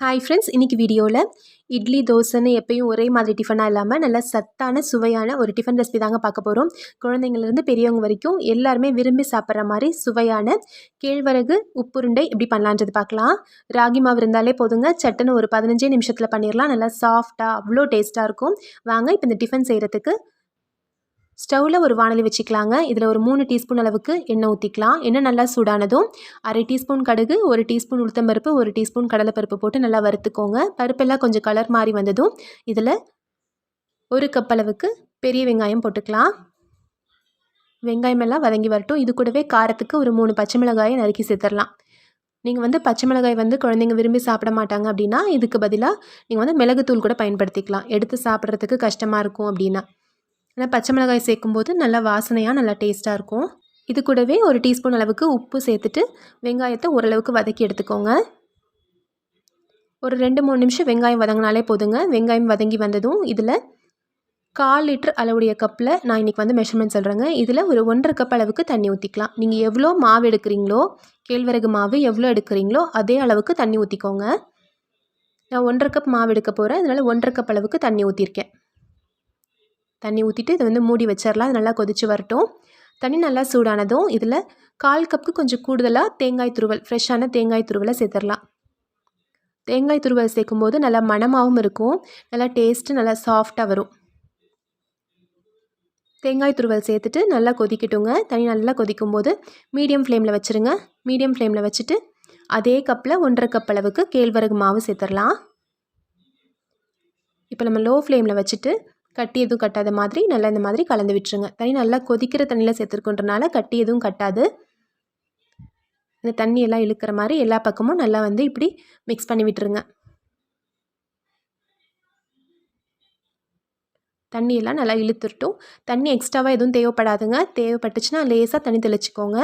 Hi friends இன்றைக்கி வீடியோவில் இட்லி தோசைன்னு எப்பயும் ஒரே மாதிரி டிஃபனாக இல்லாமல் நல்லா சத்தான சுவையான ஒரு டிஃபன் ரெசிபி தாங்க பார்க்க போகிறோம் குழந்தைங்கள்லேருந்து பெரியவங்க வரைக்கும் எல்லாருமே விரும்பி சாப்பிட்ற மாதிரி சுவையான கேழ்வரகு உப்புருண்டை எப்படி பண்ணலான்றது பார்க்கலாம். ராகி மாவு இருந்தாலே போதுங்க. சட்டுன்னு ஒரு பதினஞ்சே நிமிஷத்தில் பண்ணிடலாம் நல்லா சாஃப்டாக அவ்வளோ டேஸ்ட்டாக இருக்கும். வாங்க இப்போ இந்த டிஃபன் செய்கிறதுக்கு ஸ்டவ்வில் ஒரு வானலி வச்சுக்கலாங்க. இதில் ஒரு மூணு டீஸ்பூன் அளவுக்கு எண்ணெய் ஊற்றிக்கலாம் எண்ணெய் நல்லா சூடானதும் அரை டீஸ்பூன் கடுகு ஒரு டீஸ்பூன் உளுத்தம்பருப்பு ஒரு டீஸ்பூன் கடலைப்பருப்பு போட்டு நல்லா வறுத்துக்கோங்க. பருப்பெல்லாம் கொஞ்சம் கலர் மாறி வந்ததும் இதில் ஒரு கப் அளவுக்கு பெரிய வெங்காயம் போட்டுக்கலாம். வெங்காயம் எல்லாம் வதங்கி வரட்டும். இது கூடவே காரத்துக்கு ஒரு மூணு பச்சை மிளகாயை நறுக்கி சேர்த்துடலாம். நீங்கள் வந்து பச்சை மிளகாய் வந்து குழந்தைங்க விரும்பி சாப்பிட மாட்டாங்க அப்படின்னா இதுக்கு பதிலாக நீங்கள் வந்து மிளகுத்தூள் கூட பயன்படுத்திக்கலாம். எடுத்து சாப்பிட்றதுக்கு கஷ்டமாக இருக்கும் அப்படின்னா. ஆனால் பச்சை மிளகாய் சேர்க்கும்போது நல்லா வாசனையாக நல்லா டேஸ்ட்டாக இருக்கும். இது கூடவே ஒரு டீஸ்பூன் அளவுக்கு உப்பு சேர்த்துட்டு வெங்காயத்தை ஓரளவுக்கு வதக்கி எடுத்துக்கோங்க. ஒரு ரெண்டு மூணு நிமிஷம் வெங்காயம் வதங்கினாலே போதுங்க. வெங்காயம் வதங்கி வந்ததும் இதில் கால் லிட்டர் அளவுடைய கப்பில் நான் இன்றைக்கி வந்து மெஷர்மெண்ட் சொல்கிறேங்க இதில் ஒரு ஒன்றரை கப் அளவுக்கு தண்ணி ஊற்றிக்கலாம் நீங்கள் எவ்வளோ மாவு எடுக்கிறீங்களோ கேழ்வரகு மாவு எவ்வளோ எடுக்கிறீங்களோ அதே அளவுக்கு தண்ணி ஊற்றிக்கோங்க நான் ஒன்றரை கப் மாவு எடுக்க போகிறேன் அதனால் ஒன்றரை கப் அளவுக்கு தண்ணி ஊற்றிருக்கேன் தண்ணி ஊற்றிட்டு இதை வந்து மூடி வச்சிடலாம் அது நல்லா கொதித்து வரட்டும். தண்ணி நல்லா சூடானதும் இதில் கால் கப்புக்கு கொஞ்சம் கூடுதலாக தேங்காய் துருவல் ஃப்ரெஷ்ஷான தேங்காய் துருவலை சேர்த்துடலாம் தேங்காய் துருவல் சேர்க்கும்போது நல்லா மணமாகவும் இருக்கும். நல்லா டேஸ்ட்டு நல்லா சாஃப்டாக வரும். தேங்காய் துருவல் சேர்த்துட்டு நல்லா கொதிக்கட்டுங்க. தண்ணி நல்லா கொதிக்கும் போது மீடியம் ஃப்ளேமில் வச்சுருங்க. மீடியம் ஃப்ளேமில் வச்சுட்டு அதே கப்பில் ஒன்றரை கப் அளவுக்கு கேழ்வரகு மாவு சேர்த்துடலாம் இப்போ நம்ம லோ ஃப்ளேமில் வச்சுட்டு கட்டி எதுவும் கட்டாத மாதிரி நல்லா இந்த மாதிரி கலந்து விட்டுருங்க. தண்ணி நல்லா கொதிக்கிற தண்ணியில் சேர்த்துருக்குன்றனால கட்டி எதுவும் கட்டாது. இந்த தண்ணி எல்லாம் இழுக்கிற மாதிரி எல்லா பக்கமும் நல்லா வந்து இப்படி மிக்ஸ் பண்ணி விட்டுருங்க. தண்ணியெல்லாம் நல்லா இழுத்துட்டோம். தண்ணி எக்ஸ்ட்ராவாக எதுவும் தேவைப்படாதுங்க. தேவைப்பட்டுச்சுன்னா லேசாக தண்ணி தெளிச்சிக்கோங்க.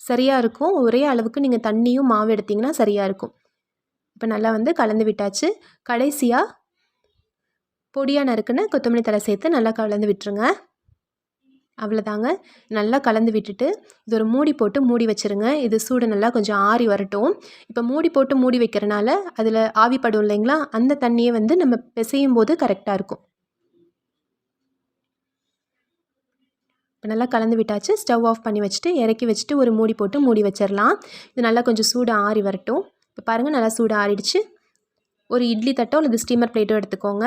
சரியாக இருக்கும். ஒரே அளவுக்கு நீங்கள் தண்ணியும் மாவு எடுத்திங்கன்னா சரியாக இருக்கும். இப்போ நல்லா வந்து கலந்து விட்டாச்சு. கடைசியாக பொடியாக நறுக்குன்னு கொத்தமல்லி தலை சேர்த்து நல்லா கலந்து விட்டுருங்க. அவ்வளோதாங்க. நல்லா கலந்து விட்டுட்டு இது ஒரு மூடி போட்டு மூடி வச்சுருங்க. இது சூடு நல்லா கொஞ்சம் ஆறி வரட்டும். இப்போ மூடி போட்டு மூடி வைக்கிறனால அதில் ஆவிப்படும் இல்லைங்களா? அந்த தண்ணியை வந்து நம்ம பிசையும் போது கரெக்டாக இருக்கும். இப்போ நல்லா கலந்து விட்டாச்சு. ஸ்டவ் ஆஃப் பண்ணி வச்சுட்டு இறக்கி வச்சுட்டு ஒரு மூடி போட்டு மூடி வச்சிடலாம் இது நல்லா கொஞ்சம் சூடு ஆறி வரட்டும். இப்போ பாருங்கள் நல்லா சூடு ஆறிடுச்சு. ஒரு இட்லி தட்டோ அல்லது ஸ்டீமர் பிளேட்டோ எடுத்துக்கோங்க.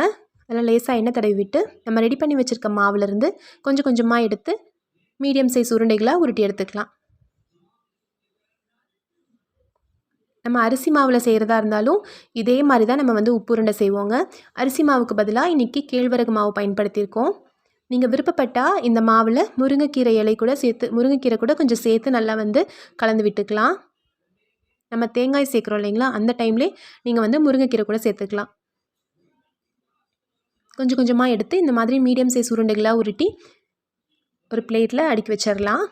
அதில் லேசாக எண்ணெய் தடவி விட்டு நம்ம ரெடி பண்ணி வச்சுருக்க மாவுலேருந்து கொஞ்சம் கொஞ்சமாக எடுத்து மீடியம் சைஸ் உருண்டைகளாக உருட்டி எடுத்துக்கலாம். நம்ம அரிசி மாவில் செய்கிறதா இருந்தாலும் இதே மாதிரி தான் நம்ம வந்து உப்பு உருண்டை செய்வோங்க. அரிசி மாவுக்கு பதிலாக இன்றைக்கி கேழ்வரகு மாவு பயன்படுத்தியிருக்கோம். நீங்கள் விருப்பப்பட்டால் இந்த மாவில் முருங்கைக்கீரை இலை கூட சேர்த்து முருங்கைக்கீரை கூட கொஞ்சம் சேர்த்து நல்லா வந்து கலந்து விட்டுக்கலாம். நம்ம தேங்காய் சேர்க்குறோம் இல்லைங்களா? அந்த டைம்லேயே நீங்கள் வந்து முருங்கைக்கீரை கூட சேர்த்துக்கலாம். கொஞ்சம் கொஞ்சமாக எடுத்து இந்த மாதிரி மீடியம் சைஸ் உருண்டைகளாக உருட்டி ஒரு பிளேட்டில் அடுக்கி வச்சிடலாம்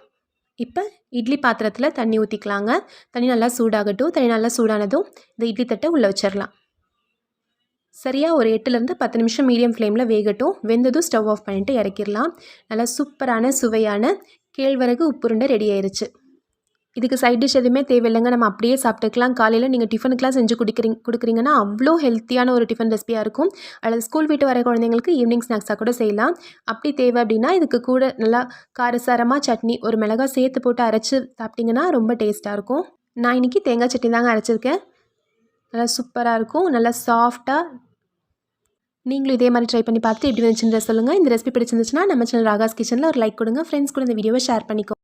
இப்போ இட்லி பாத்திரத்தில் தண்ணி ஊற்றிக்கலாங்க தண்ணி நல்லா சூடாகட்டும். தண்ணி நல்லா சூடானதும் இந்த இட்லி தட்டை உள்ளே வச்சிடலாம் சரியாக ஒரு எட்டுலேருந்து பத்து நிமிஷம் மீடியம் ஃப்ளேமில் வேகட்டும். வெந்ததும் ஸ்டவ் ஆஃப் பண்ணிவிட்டு இறக்கிடலாம் நல்லா சூப்பரான சுவையான கேழ்வரகு உப்புருண்டை ரெடி ஆயிடுச்சு இதுக்கு சைட் டிஷ் எதுவுமே தேவையில்லைங்க. நம்ம அப்படியே சாப்பிட்டுக்கலாம். காலையில் நீங்கள் டிஃபனுக்குலாம் செஞ்சு குடிக்கிறீங்க கொடுக்குறீங்கன்னா அவ்வளோ ஹெல்த்தியான ஒரு டிஃபன் ரெசிபியாக இருக்கும். அல்லது ஸ்கூல் விட்டு வர குழந்தைங்களுக்கு ஈவினிங் ஸ்நாக்ஸாக கூட செய்யலாம். அப்படி தேவை அப்படின்னா இதுக்கு கூட நல்லா காரசாரமாக சட்னி ஒரு மிளகா சேர்த்து போட்டு அரைச்சி சாப்பிட்டிங்கன்னா ரொம்ப டேஸ்ட்டாக இருக்கும். நான் இன்றைக்கி தேங்காய் சட்னி தாங்க அரைச்சிருக்கேன். நல்லா சூப்பராக இருக்கும். நல்லா சாஃப்டாக நீங்களும் இதே மாதிரி ட்ரை பண்ணி பார்த்துட்டு எப்படி வந்துச்சுன்ற சொல்லுங்கள் இந்த ரெசிபி பிடிச்சிருந்துச்சுன்னா நம்ம சேனல் ராகாஸ் கிச்சனில் ஒரு லைக் கொடுங்க. ஃப்ரெண்ட்ஸ் கூட இந்த வீடியோவை ஷேர் பண்ணிக்கோ.